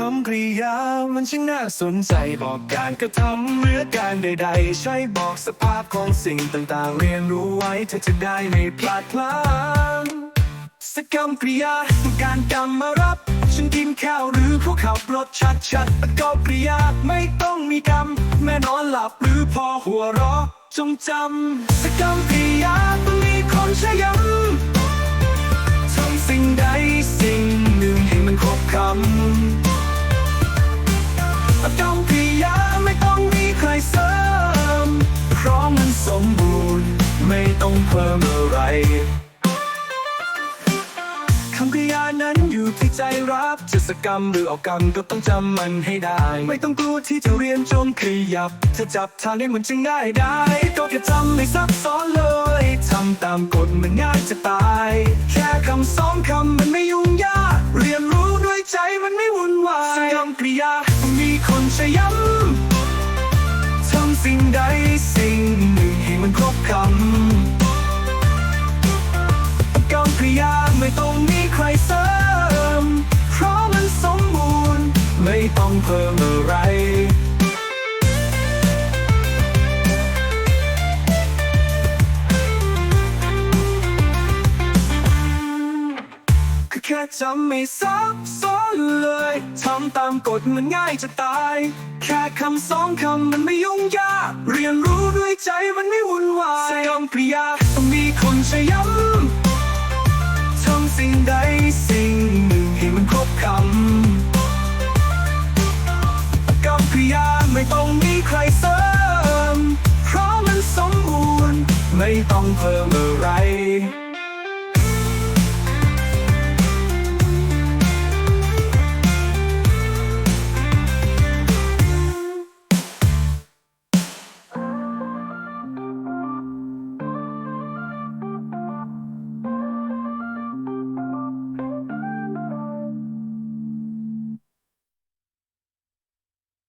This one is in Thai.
รมกริยามันช่างน่าสนใจบอกการกระทำหรือการใดๆ ใช่บอกสภาพของสิ่งต่างๆ เรียนรู้ไว้เธอจะได้ไม่พลาดพลั้งสกรรมกริยาการกรรมมารับ ฉันกินข้าวหรือผู้ขับรถชัดชัดๆประกอบกริยาไม่ต้องมีกรรม แม่นอนหลับหรือพอหัวเราะจงจำสกรรมกริ คำกริยานั้นอยู่ที่ใจรับจะสกรรมหรือออกกรรมก็ต้องจำมันให้ได้ ไม่ต้องกลัวที่จะเรียนจนขยับ ถ้าจับทางได้มันจะง่ายได้ก็แค่จำไม่ซับซ้อนเลยทำตามกฎมันง่ายจะตาย แค่คำสองคำมันไม่ยุ่งยาก เรียนรู้ด้วยใจมันไม่วุ่นวายสกรรมกริยามีคนชย้ำทำสิ่งใดสิ่งหนึ่งให้มันครบคำ ต้องเพิ่มอะไร คือแค่จำไม่ซับซ้อนเลยทำตามกฎมันง่ายจะตาย แค่คำสองคำมันไม่ยุ่งยาก เรียนรู้ด้วยใจมันไม่วุ่นวายสกรรมกริยาต้องมีคนใช้ย้ำทำสิ่งใด ใครเสริม เพราะมันสมบูรณ์ไม่ต้องเพิ่มอะไร